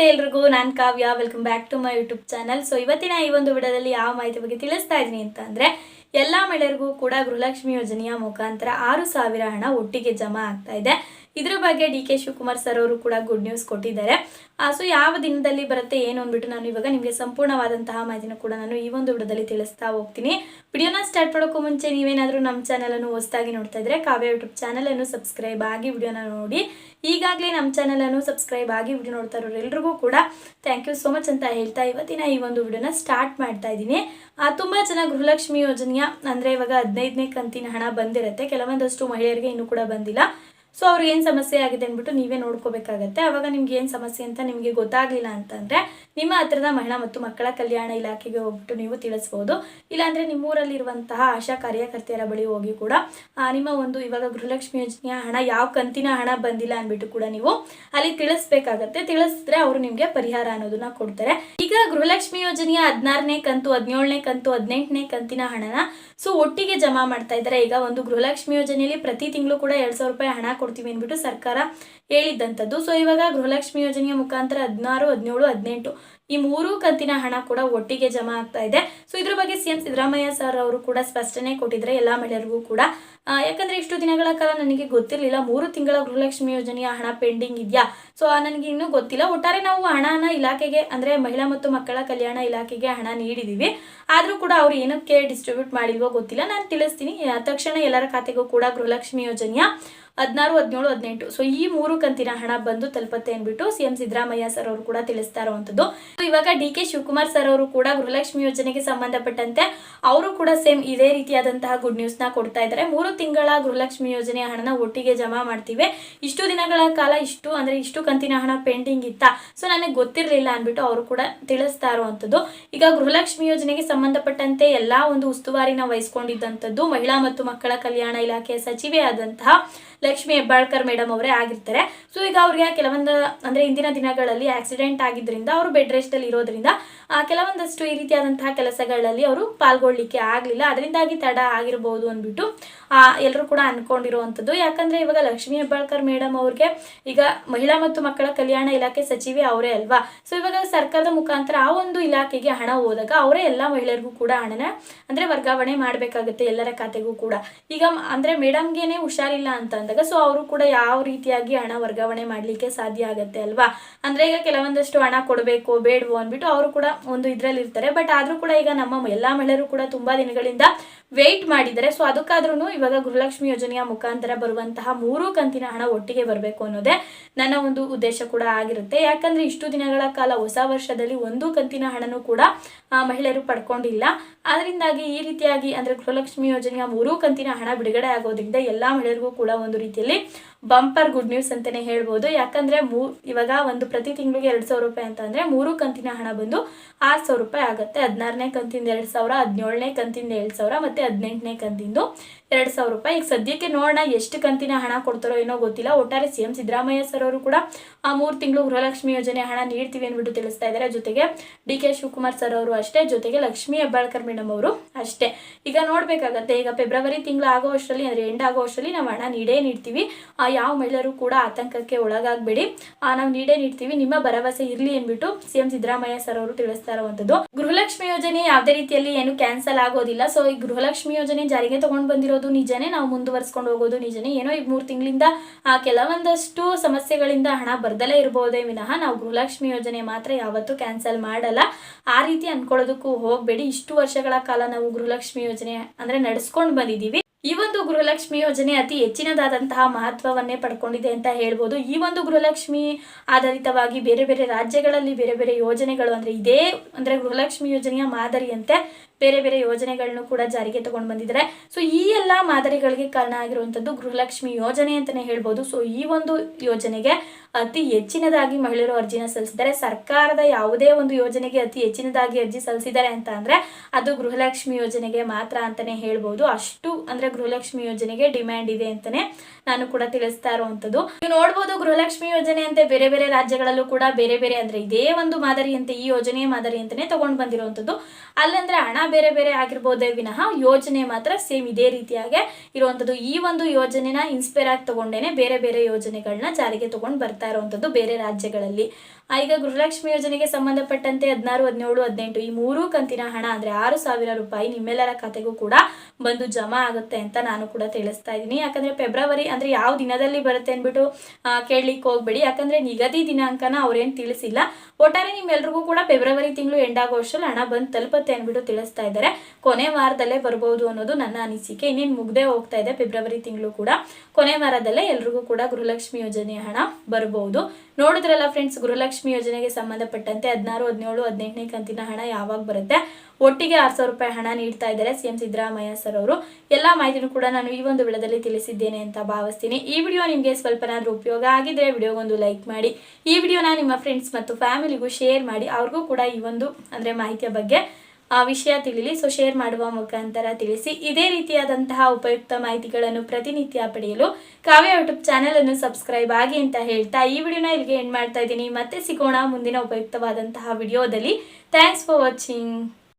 ನಮಸ್ತೆ ಎಲ್ರಿಗೂ, ನಾನು Kavya. Welcome back to my YouTube channel so ಇವತ್ತಿನ ಈ ಒಂದು ವಿಡಿಯೋದಲ್ಲಿ ಯಾವ ಮಾಹಿತಿ ಬಗ್ಗೆ ತಿಳಿಸ್ತಾ ಇದ್ದೀನಿ ಅಂತ ಅಂದರೆ, ಎಲ್ಲ ಮಹಿಳೆಯರಿಗೂ ಕೂಡ ಗೃಹಲಕ್ಷ್ಮಿ ಯೋಜನೆಯ ಮುಖಾಂತರ ಆರು ಸಾವಿರ ಹಣ ಒಟ್ಟಿಗೆ ಜಮಾ ಆಗ್ತಾ ಇದೆ. ಇದ್ರ ಬಗ್ಗೆ ಡಿ ಕೆ ಶಿವಕುಮಾರ್ ಸರ್ ಅವರು ಕೂಡ ಗುಡ್ ನ್ಯೂಸ್ ಕೊಟ್ಟಿದ್ದಾರೆ. ಸೊ ಯಾವ ದಿನದಲ್ಲಿ ಬರುತ್ತೆ ಏನು ಅಂದ್ಬಿಟ್ಟು ನಾನು ಇವಾಗ ನಿಮಗೆ ಸಂಪೂರ್ಣವಾದಂತಹ ಮಾಹಿತಿನ ಕೂಡ ನಾನು ಈ ಒಂದು ವಿಡಿಯೋದಲ್ಲಿ ತಿಳಿಸ್ತಾ ಹೋಗ್ತೀನಿ. ವಿಡಿಯೋನ ಸ್ಟಾರ್ಟ್ ಮಾಡೋಕ್ಕೂ ಮುಂಚೆ ನೀವೇನಾದರೂ ನಮ್ಮ ಚಾನಲನ್ನು ಹೊಸದಾಗಿ ನೋಡ್ತಾ ಇದ್ರೆ ಕಾವ್ಯ ಯೂಟ್ಯೂಬ್ ಚಾನಲನ್ನು ಸಬ್ಸ್ಕ್ರೈಬ್ ಆಗಿ ವಿಡಿಯೋನ ನೋಡಿ. ಈಗಾಗಲೇ ನಮ್ಮ ಚಾನಲನ್ನು ಸಬ್ಸ್ಕ್ರೈಬ್ ಆಗಿ ವಿಡಿಯೋ ನೋಡ್ತಾ ಇರೋರು ಎಲ್ರಿಗೂ ಕೂಡ ಥ್ಯಾಂಕ್ ಯು ಸೋ ಮಚ್ ಅಂತ ಹೇಳ್ತಾ ಇವತ್ತಿನ ಈ ಒಂದು ವಿಡಿಯೋನ ಸ್ಟಾರ್ಟ್ ಮಾಡ್ತಾ ಇದ್ದೀನಿ. ತುಂಬ ಜನ ಗೃಹಲಕ್ಷ್ಮಿ ಯೋಜನೆಯ ಅಂದರೆ ಇವಾಗ ಹದಿನೈದನೇ ಕಂತಿನ ಹಣ ಬಂದಿರುತ್ತೆ. ಕೆಲವೊಂದಷ್ಟು ಮಹಿಳೆಯರಿಗೆ ಇನ್ನೂ ಕೂಡ ಬಂದಿಲ್ಲ. ಸೊ ಅವ್ರಿಗೆ ಏನು ಸಮಸ್ಯೆ ಆಗಿದೆ ಅಂದ್ಬಿಟ್ಟು ನೀವೇ ನೋಡ್ಕೋಬೇಕಾಗತ್ತೆ. ಅವಾಗ ನಿಮ್ಗೆ ಏನು ಸಮಸ್ಯೆ ಅಂತ ನಿಮಗೆ ಗೊತ್ತಾಗಲಿಲ್ಲ ಅಂತಂದರೆ, ನಿಮ್ಮ ಹತ್ರದ ಮಹಿಳಾ ಮತ್ತು ಮಕ್ಕಳ ಕಲ್ಯಾಣ ಇಲಾಖೆಗೆ ಹೋಗ್ಬಿಟ್ಟು ನೀವು ತಿಳಿಸ್ಬೋದು. ಇಲ್ಲಾಂದರೆ ನಿಮ್ಮೂರಲ್ಲಿರುವಂತಹ ಆಶಾ ಕಾರ್ಯಕರ್ತೆಯರ ಬಳಿ ಹೋಗಿ ಕೂಡ ನಿಮ್ಮ ಒಂದು ಇವಾಗ ಗೃಹಲಕ್ಷ್ಮಿ ಯೋಜನೆಯ ಹಣ, ಯಾವ ಕಂತಿನ ಹಣ ಬಂದಿಲ್ಲ ಅಂದ್ಬಿಟ್ಟು ಕೂಡ ನೀವು ಅಲ್ಲಿ ತಿಳಿಸ್ಬೇಕಾಗತ್ತೆ. ತಿಳಿಸಿದ್ರೆ ಅವರು ನಿಮಗೆ ಪರಿಹಾರ ಅನ್ನೋದನ್ನ ಕೊಡ್ತಾರೆ. ಈಗ ಗೃಹಲಕ್ಷ್ಮಿ ಯೋಜನೆಯ ಹದಿನಾರನೇ ಕಂತು, ಹದಿನೇಳನೇ ಕಂತು, ಹದಿನೆಂಟನೇ ಕಂತಿನ ಹಣನ, ಸೊ, ಒಟ್ಟಿಗೆ ಜಮಾ ಮಾಡ್ತಾ ಇದ್ದಾರೆ. ಈಗ ಒಂದು ಗೃಹಲಕ್ಷ್ಮಿ ಯೋಜನೆಯಲ್ಲಿ ಪ್ರತಿ ತಿಂಗಳು ಕೂಡ ಎರಡ್ ಸಾವಿರ ರೂಪಾಯಿ ಹಣ ಕೊಡ್ತೀವಿ ಅಂದ್ಬಿಟ್ಟು ಸರ್ಕಾರ ಹೇಳಿದ್ದಂಥದ್ದು. ಸೊ ಇವಾಗ ಗೃಹಲಕ್ಷ್ಮಿ ಯೋಜನೆಯ ಮುಖಾಂತರ ಹದಿನಾರು, ಹದಿನೇಳು, ಹದಿನೆಂಟು ಈ ಮೂರು ಕಂತಿನ ಹಣ ಕೂಡ ಒಟ್ಟಿಗೆ ಜಮಾ ಆಗ್ತಾ ಇದೆ. ಸೊ ಇದ್ರ ಬಗ್ಗೆ ಸಿ ಎಂ ಸಿದ್ದರಾಮಯ್ಯ ಸರ್ ಅವರು ಕೂಡ ಸ್ಪಷ್ಟನೆ ಕೊಟ್ಟಿದ್ರೆ ಎಲ್ಲ ಮಹಿಳೆಯರಿಗೂ ಕೂಡ. ಯಾಕಂದ್ರೆ ಇಷ್ಟು ದಿನಗಳ ಕಾಲ ನನಗೆ ಗೊತ್ತಿರಲಿಲ್ಲ, ಮೂರು ತಿಂಗಳ ಗೃಹಲಕ್ಷ್ಮಿ ಯೋಜನೆಯ ಹಣ ಪೆಂಡಿಂಗ್ ಇದೆಯಾ? ಸೊ ನನಗೆ ಇನ್ನೂ ಗೊತ್ತಿಲ್ಲ. ಒಟ್ಟಾರೆ ನಾವು ಹಣನ ಇಲಾಖೆಗೆ, ಅಂದ್ರೆ ಮಹಿಳಾ ಮತ್ತು ಮಕ್ಕಳ ಕಲ್ಯಾಣ ಇಲಾಖೆಗೆ ಹಣ ನೀಡಿದೀವಿ. ಆದರೂ ಕೂಡ ಅವ್ರು ಏನಕ್ಕೆ ಡಿಸ್ಟ್ರಿಬ್ಯೂಟ್ ಮಾಡಿಲ್ವೋ ಗೊತ್ತಿಲ್ಲ. ನಾನು ತಿಳಿಸ್ತೀನಿ. ತಕ್ಷಣ ಎಲ್ಲರ ಖಾತೆಗೂ ಕೂಡ ಗೃಹಲಕ್ಷ್ಮಿ ಯೋಜನೆಯ ಹದಿನಾರು, ಹದಿನೇಳು, ಹದಿನೆಂಟು. ಸೊ ಈ ಮೂರು ಕಂತಿನ ಹಣ ಬಂದು ತಲುಪತ್ತೆ ಅಂದ್ಬಿಟ್ಟು ಸಿಎಂ ಸಿದ್ದರಾಮಯ್ಯ ಸರ್ ಅವರು ಕೂಡ ತಿಳಿಸ್ತಾ ಇರುವಂತದ್ದು ಇವಾಗ ಡಿ ಕೆ ಶಿವಕುಮಾರ್ ಸರ್ ಅವರು ಕೂಡ ಗೃಹಲಕ್ಷ್ಮಿ ಯೋಜನೆಗೆ ಸಂಬಂಧಪಟ್ಟಂತೆ ಅವರು ಕೂಡ ಸೇಮ್ ಇದೇ ರೀತಿಯಾದಂತಹ ಗುಡ್ ನ್ಯೂಸ್ನ ಕೊಡ್ತಾ ಇದ್ದಾರೆ. ಮೂರು ತಿಂಗಳ ಗೃಹಲಕ್ಷ್ಮಿ ಯೋಜನೆಯ ಹಣನ ಒಟ್ಟಿಗೆ ಜಮಾ ಮಾಡ್ತೀವಿ. ಇಷ್ಟು ದಿನಗಳ ಕಾಲ ಇಷ್ಟು, ಅಂದ್ರೆ ಇಷ್ಟು ಕಂತಿನ ಹಣ ಪೆಂಡಿಂಗ್ ಇತ್ತ? ಸೊ ನನಗೆ ಗೊತ್ತಿರಲಿಲ್ಲ ಅಂದ್ಬಿಟ್ಟು ಅವರು ಕೂಡ ತಿಳಿಸ್ತಾ ಇರುವಂತದ್ದು ಈಗ ಗೃಹಲಕ್ಷ್ಮಿ ಯೋಜನೆಗೆ ಸಂಬಂಧಪಟ್ಟಂತೆ ಎಲ್ಲಾ ಒಂದು ಉಸ್ತುವಾರಿನ ವಹಿಸ್ಕೊಂಡಿದ್ದಂಥದ್ದು ಮಹಿಳಾ ಮತ್ತು ಮಕ್ಕಳ ಕಲ್ಯಾಣ ಇಲಾಖೆಯ ಸಚಿವೆ ಆದಂತಹ ಲಕ್ಷ್ಮಿ ಹೆಬ್ಬಾಳ್ಕರ್ ಮೇಡಮ್ ಅವರೇ ಆಗಿರ್ತಾರೆ. ಸೊ ಈಗ ಅವ್ರಿಗೆ ಕೆಲವೊಂದು ಅಂದ್ರೆ ಇಂದಿನ ದಿನಗಳಲ್ಲಿ ಆಕ್ಸಿಡೆಂಟ್ ಆಗಿದ್ರಿಂದ ಅವರು ಬೆಡ್ ರೆಸ್ಟ್ ಅಲ್ಲಿ ಇರೋದ್ರಿಂದ ಆ, ಕೆಲವೊಂದಷ್ಟು ಈ ರೀತಿಯಾದಂತಹ ಕೆಲಸಗಳಲ್ಲಿ ಅವರು ಪಾಲ್ಗೊಳ್ಳಿಕ್ಕೆ ಆಗಲಿಲ್ಲ. ಅದರಿಂದಾಗಿ ತಡ ಆಗಿರಬಹುದು ಅಂದ್ಬಿಟ್ಟು ಎಲ್ಲರೂ ಕೂಡ ಅನ್ಕೊಂಡಿರುವಂಥದ್ದು. ಯಾಕಂದ್ರೆ ಇವಾಗ ಲಕ್ಷ್ಮಿ ಹೆಬ್ಬಾಳ್ಕರ್ ಮೇಡಮ್ ಅವ್ರಿಗೆ ಈಗ ಮಹಿಳಾ ಮತ್ತು ಮಕ್ಕಳ ಕಲ್ಯಾಣ ಇಲಾಖೆ ಸಚಿವೆ ಅವರೇ ಅಲ್ವಾ? ಸೊ ಇವಾಗ ಸರ್ಕಾರದ ಮುಖಾಂತರ ಆ ಒಂದು ಇಲಾಖೆಗೆ ಹಣ ಹೋದಾಗ ಅವರೇ ಎಲ್ಲ ಮಹಿಳೆಯರಿಗೂ ಕೂಡ ಹಣನ ಅಂದ್ರೆ ವರ್ಗಾವಣೆ ಮಾಡಬೇಕಾಗುತ್ತೆ ಎಲ್ಲರ ಖಾತೆಗೂ ಕೂಡ. ಈಗ ಅಂದ್ರೆ ಮೇಡಮ್ಗೆನೆ ಹುಷಾರಿಲ್ಲ ಅಂತ ಅಂದಾಗ ಸೊ ಅವರು ಕೂಡ ಯಾವ ರೀತಿಯಾಗಿ ಹಣ ವರ್ಗಾವಣೆ ಮಾಡ್ಲಿಕ್ಕೆ ಸಾಧ್ಯ ಆಗತ್ತೆ ಅಲ್ವಾ? ಅಂದ್ರೆ ಈಗ ಕೆಲವೊಂದಷ್ಟು ಹಣ ಕೊಡಬೇಕು, ಬೇಡವು ಅಂದ್ಬಿಟ್ಟು ಅವರು ಕೂಡ ಒಂದು ಇದ್ರಲ್ಲಿ ಇರ್ತಾರೆ. ಬಟ್ ಆದ್ರೂ ಕೂಡ ಈಗ ನಮ್ಮ ಎಲ್ಲಾ ಮಹಿಳೆಯರು ಕೂಡ ತುಂಬಾ ದಿನಗಳಿಂದ ವೇಟ್ ಮಾಡಿದ್ದಾರೆ. ಸೊ ಅದಕ್ಕಾದ್ರೂ ಇವಾಗ ಗೃಹಲಕ್ಷ್ಮಿ ಯೋಜನೆಯ ಮುಖಾಂತರ ಬರುವಂತಹ ಮೂರು ಕಂತಿನ ಹಣ ಒಟ್ಟಿಗೆ ಬರಬೇಕು ಅನ್ನೋದೇ ನನ್ನ ಒಂದು ಉದ್ದೇಶ ಕೂಡ ಆಗಿರುತ್ತೆ. ಯಾಕಂದ್ರೆ ಇಷ್ಟು ದಿನಗಳ ಕಾಲ ಹೊಸ ವರ್ಷದಲ್ಲಿ ಒಂದು ಕಂತಿನ ಹಣನೂ ಕೂಡ ಮಹಿಳೆಯರು ಪಡ್ಕೊಂಡಿಲ್ಲ. ಅದರಿಂದಾಗಿ ಈ ರೀತಿಯಾಗಿ ಅಂದ್ರೆ ಗೃಹಲಕ್ಷ್ಮಿ ಯೋಜನೆಯ ಮೂರು ಕಂತಿನ ಹಣ ಬಿಡುಗಡೆ ಆಗೋದ್ರಿಂದ ಎಲ್ಲಾ ಮಹಿಳೆಯರಿಗೂ ಕೂಡ ಒಂದು ರೀತಿಯಲ್ಲಿ ಬಂಪರ್ ಗುಡ್ ನ್ಯೂಸ್ ಅಂತಾನೆ ಹೇಳ್ಬೋದು. ಯಾಕಂದ್ರೆ ಮೂ, ಇವಾಗ ಒಂದು ಪ್ರತಿ ತಿಂಗಳಿಗೆ ಎರಡು ಸಾವಿರ ರೂಪಾಯಿ ಅಂತ ಅಂದ್ರೆ ಮೂರು ಕಂತಿನ ಹಣ ಬಂದು ಆರು ಸಾವಿರ ರೂಪಾಯಿ ಆಗುತ್ತೆ. ಹದಿನಾರನೇ ಕಂತಿಂದ ಎರಡು ಸಾವಿರ, ಹದಿನೇಳನೇ ಕಂತಿಂದ ಎರಡು ಸಾವಿರ ಮತ್ತೆ ಹದಿನೆಂಟನೇ ಕಂತಿಂದು ಎರಡು ಸಾವಿರ ರೂಪಾಯಿ. ಈಗ ಸದ್ಯಕ್ಕೆ ನೋಡೋಣ ಎಷ್ಟು ಕಂತಿನ ಹಣ ಕೊಡ್ತಾರೋ ಏನೋ ಗೊತ್ತಿಲ್ಲ. ಒಟ್ಟಾರೆ ಸಿ ಎಂ ಸಿದ್ದರಾಮಯ್ಯ ಸರ್ ಅವರು ಕೂಡ ಆ ಮೂರು ತಿಂಗಳು ಗೃಹಲಕ್ಷ್ಮಿ ಯೋಜನೆ ಹಣ ನೀಡ್ತೀವಿ ಅಂದ್ಬಿಟ್ಟು ತಿಳಿಸ್ತಾ ಇದ್ದಾರೆ ಜೊತೆಗೆ ಡಿ ಕೆ ಶಿವಕುಮಾರ್ ಸರ್ ಅವರು ಅಷ್ಟೇ. ಜೊತೆಗೆ ಲಕ್ಷ್ಮಿ ಹೆಬ್ಬಾಳ್ಕರ್ ಮೇಡಮ್ ಅವರು ಅಷ್ಟೇ. ಈಗ ನೋಡ್ಬೇಕಾಗತ್ತೆ. ಈಗ ಫೆಬ್ರವರಿ ತಿಂಗಳು ಆಗೋ ಅಷ್ಟರಲ್ಲಿ ಅಂದರೆ ಎಂಡ್ ಆಗೋ ಅಷ್ಟರಲ್ಲಿ ನಾವು ಹಣ ನೀಡೇ ನೀಡ್ತೀವಿ. ಯಾವ ಮಹಿಳೆಯರು ಕೂಡ ಆತಂಕಕ್ಕೆ ಒಳಗಾಗಬೇಡಿ. ನಾವು ನೀಡೇ ನೀಡ್ತೀವಿ. ನಿಮ್ಮ ಭರವಸೆ ಇರ್ಲಿ ಅಂದ್ಬಿಟ್ಟು ಸಿಎಂ ಸಿದ್ದರಾಮಯ್ಯ ಸರ್ ಅವರು ತಿಳಿಸ್ತಾ ಇರುವಂತದ್ದು. ಗೃಹಲಕ್ಷ್ಮಿ ಯೋಜನೆ ಯಾವುದೇ ರೀತಿಯಲ್ಲಿ ಏನು ಕ್ಯಾನ್ಸಲ್ ಆಗೋದಿಲ್ಲ. ಸೊ ಈ ಗೃಹಲಕ್ಷ್ಮಿ ಯೋಜನೆ ಜಾರಿಗೆ ತಗೊಂಡ್ ಬಂದಿರೋದು ನಿಜನೇ. ನಾವು ಮುಂದುವರ್ಸ್ಕೊಂಡು ಹೋಗೋದು ನಿಜನೇ. ಏನೋ ಈ ಮೂರು ತಿಂಗಳಿಂದ, ಆ, ಕೆಲವೊಂದಷ್ಟು ಸಮಸ್ಯೆಗಳಿಂದ ಹಣ ಬರ್ದಲೇ ಇರಬಹುದೇ ವಿನಃ ನಾವು ಗೃಹಲಕ್ಷ್ಮಿ ಯೋಜನೆ ಮಾತ್ರ ಯಾವತ್ತೂ ಕ್ಯಾನ್ಸಲ್ ಮಾಡಲ್ಲ. ಆ ರೀತಿ ಅನ್ಕೊಳ್ಳೋದಕ್ಕೂ ಹೋಗ್ಬೇಡಿ. ಇಷ್ಟು ವರ್ಷಗಳ ಕಾಲ ನಾವು ಗೃಹಲಕ್ಷ್ಮಿ ಯೋಜನೆ ಅಂದ್ರೆ ನಡೆಸ್ಕೊಂಡು ಬಂದಿದ್ದೀವಿ. ಈ ಒಂದು ಗೃಹಲಕ್ಷ್ಮಿ ಯೋಜನೆ ಅತಿ ಹೆಚ್ಚಿನದಾದಂತಹ ಮಹತ್ವವನ್ನೇ ಪಡ್ಕೊಂಡಿದೆ ಅಂತ ಹೇಳ್ಬೋದು. ಈ ಒಂದು ಗೃಹಲಕ್ಷ್ಮಿ ಆಧಾರಿತವಾಗಿ ಬೇರೆ ಬೇರೆ ರಾಜ್ಯಗಳಲ್ಲಿ ಬೇರೆ ಬೇರೆ ಯೋಜನೆಗಳು ಅಂದ್ರೆ ಇದೇ ಅಂದ್ರೆ ಗೃಹಲಕ್ಷ್ಮಿ ಯೋಜನೆಯ ಮಾದರಿಯಂತೆ ಬೇರೆ ಬೇರೆ ಯೋಜನೆಗಳನ್ನು ಕೂಡ ಜಾರಿಗೆ ತಗೊಂಡು ಬಂದಿದ್ದಾರೆ. ಸೊ ಈ ಎಲ್ಲ ಮಾದರಿಗಳಿಗೆ ಕಾರಣ ಆಗಿರುವಂತದ್ದು ಗೃಹಲಕ್ಷ್ಮಿ ಯೋಜನೆ ಅಂತಾನೆ ಹೇಳ್ಬೋದು. ಸೊ ಈ ಒಂದು ಯೋಜನೆಗೆ ಅತಿ ಹೆಚ್ಚಿನದಾಗಿ ಮಹಿಳೆಯರು ಅರ್ಜಿನ ಸಲ್ಲಿಸಿದ್ದಾರೆ. ಸರ್ಕಾರದ ಯಾವುದೇ ಒಂದು ಯೋಜನೆಗೆ ಅತಿ ಹೆಚ್ಚಿನದಾಗಿ ಅರ್ಜಿ ಸಲ್ಲಿಸಿದ್ದಾರೆ ಅಂತ ಅಂದ್ರೆ ಅದು ಗೃಹಲಕ್ಷ್ಮಿ ಯೋಜನೆಗೆ ಮಾತ್ರ ಅಂತಾನೆ ಹೇಳ್ಬೋದು. ಅಷ್ಟು ಅಂದ್ರೆ ಗೃಹಲಕ್ಷ್ಮಿ ಯೋಜನೆಗೆ ಡಿಮ್ಯಾಂಡ್ ಇದೆ ಅಂತಾನೆ ನಾನು ಕೂಡ ತಿಳಿಸ್ತಾ ಇರುವಂತದ್ದು ನೀವು ನೋಡ್ಬೋದು ಗೃಹಲಕ್ಷ್ಮಿ ಯೋಜನೆ ಅಂತೆ ಬೇರೆ ಬೇರೆ ರಾಜ್ಯಗಳಲ್ಲೂ ಕೂಡ ಬೇರೆ ಬೇರೆ ಅಂದ್ರೆ ಇದೇ ಒಂದು ಮಾದರಿಯಂತೆ ಈ ಯೋಜನೆಯ ಮಾದರಿ ಅಂತಾನೆ ತಗೊಂಡು ಬಂದಿರುವಂತದ್ದು ಅಲ್ಲಂದ್ರೆ ಹಣ ಬೇರೆ ಬೇರೆ ಆಗಿರ್ಬೋದೇ ವಿನಃ ಯೋಜನೆ ಮಾತ್ರ ಸೇಮ್ ಇದೇ ರೀತಿಯಾಗಿ ಇರುವಂತದ್ದು ಈ ಒಂದು ಯೋಜನೆನ ಇನ್ಸ್ಪೈರ್ ಆಗಿ ತಗೊಂಡೇನೆ ಬೇರೆ ಬೇರೆ ಯೋಜನೆಗಳನ್ನ ಜಾರಿಗೆ ತಗೊಂಡು ಬರ್ತಾ ಇರುವಂತದ್ದು ಬೇರೆ ರಾಜ್ಯಗಳಲ್ಲಿ. ಈಗ ಗೃಹಲಕ್ಷ್ಮಿ ಯೋಜನೆಗೆ ಸಂಬಂಧಪಟ್ಟಂತೆ ಹದಿನಾರು, ಹದಿನೇಳು, ಹದಿನೆಂಟು ಈ ಮೂರು ಕಂತಿನ ಹಣ ಅಂದ್ರೆ ಆರು ಸಾವಿರ ರೂಪಾಯಿ ನಿಮ್ಮೆಲ್ಲರ ಖಾತೆಗೂ ಕೂಡ ಬಂದು ಜಮಾ ಆಗುತ್ತೆ ಅಂತ ನಾನು ಕೂಡ ತಿಳಿಸ್ತಾ ಇದ್ದೀನಿ. ಯಾಕಂದ್ರೆ ಫೆಬ್ರವರಿ ಅಂದ್ರೆ ಯಾವ ದಿನದಲ್ಲಿ ಬರುತ್ತೆ ಅಂದ್ಬಿಟ್ಟು ಕೇಳಲಿಕ್ಕೆ ಹೋಗ್ಬೇಡಿ. ಯಾಕಂದ್ರೆ ನಿಗದಿ ದಿನಾಂಕನ ಅವ್ರೇನು ತಿಳಿಸಿಲ್ಲ. ಒಟ್ಟಾರೆ ನಿಮ್ಮೆಲ್ರಿಗೂ ಕೂಡ ಫೆಬ್ರವರಿ ತಿಂಗಳು ಎಂಡ್ ಹಣ ಬಂದು ತಲುಪತ್ತೆ ಅಂದ್ಬಿಟ್ಟು ತಿಳಿಸ್ತಾ ಇದ್ದಾರೆ. ಕೊನೆ ವಾರದಲ್ಲೇ ಬರ್ಬೋದು ಅನ್ನೋದು ನನ್ನ ಅನಿಸಿಕೆ. ಇನ್ನೇನು ಮುಗ್ದೇ ಹೋಗ್ತಾ ಇದೆ ಫೆಬ್ರವರಿ ತಿಂಗಳು ಕೂಡ. ಕೊನೆ ವಾರದಲ್ಲೇ ಎಲ್ರಿಗೂ ಕೂಡ ಗೃಹಲಕ್ಷ್ಮಿ ಯೋಜನೆಯ ಹಣ ಬರಬಹುದು ನೋಡಿದ್ರಲ್ಲ ಫ್ರೆಂಡ್ಸ್ ಗೃಹಲಕ್ಷ್ಮಿ ಯೋಜನೆಗೆ ಸಂಬಂಧಪಟ್ಟಂತೆ ಹದಿನಾರು, ಹದಿನೇಳು, ಹದಿನೆಂಟನೇ ಕಂತಿನ ಹಣ ಯಾವಾಗ ಬರುತ್ತೆ? ಒಟ್ಟಿಗೆ ಆರು ಸಾವಿರ ರೂಪಾಯಿ ಹಣ ನೀಡ್ತಾ ಇದ್ದಾರೆ ಸಿ ಎಂ ಸಿದ್ದರಾಮಯ್ಯ ಸರ್ ಅವರು. ಎಲ್ಲ ಮಾಹಿತಿನೂ ಕೂಡ ನಾನು ಈ ಒಂದು ವಿಡಿಯೋದಲ್ಲಿ ತಿಳಿಸಿದ್ದೇನೆ ಅಂತ ಭಾವಿಸ್ತೀನಿ. ಈ ವಿಡಿಯೋ ನಿಮಗೆ ಸ್ವಲ್ಪನಾದರೂ ಉಪಯೋಗ ಆಗಿದ್ರೆ ವಿಡಿಯೋಗೊಂದು ಲೈಕ್ ಮಾಡಿ. ಈ ವಿಡಿಯೋನ ನಿಮ್ಮ ಫ್ರೆಂಡ್ಸ್ ಮತ್ತು ಫ್ಯಾಮಿಲಿಗೂ ಶೇರ್ ಮಾಡಿ. ಅವ್ರಿಗೂ ಕೂಡ ಈ ಒಂದು, ಅಂದರೆ ಮಾಹಿತಿಯ ಬಗ್ಗೆ ಆ ವಿಷಯ ತಿಳಿಲಿ ಸೊ ಶೇರ್ ಮಾಡುವ ಮುಖಾಂತರ ತಿಳಿಸಿ. ಇದೇ ರೀತಿಯಾದಂತಹ ಉಪಯುಕ್ತ ಮಾಹಿತಿಗಳನ್ನು ಪ್ರತಿನಿತ್ಯ ಪಡೆಯಲು ಕಾವ್ಯ ಯೂಟ್ಯೂಬ್ ಚಾನೆಲ್ ಅನ್ನು ಸಬ್ಸ್ಕ್ರೈಬ್ ಆಗಿ ಅಂತ ಹೇಳ್ತಾ ಈ ವಿಡಿಯೋನ ಇಲ್ಲಿಗೆ ಎಂಡ್ ಮಾಡ್ತಾ ಇದ್ದೀನಿ. ಮತ್ತೆ ಸಿಗೋಣ ಮುಂದಿನ ಉಪಯುಕ್ತವಾದಂತಹ ವಿಡಿಯೋದಲ್ಲಿ. Thanks for watching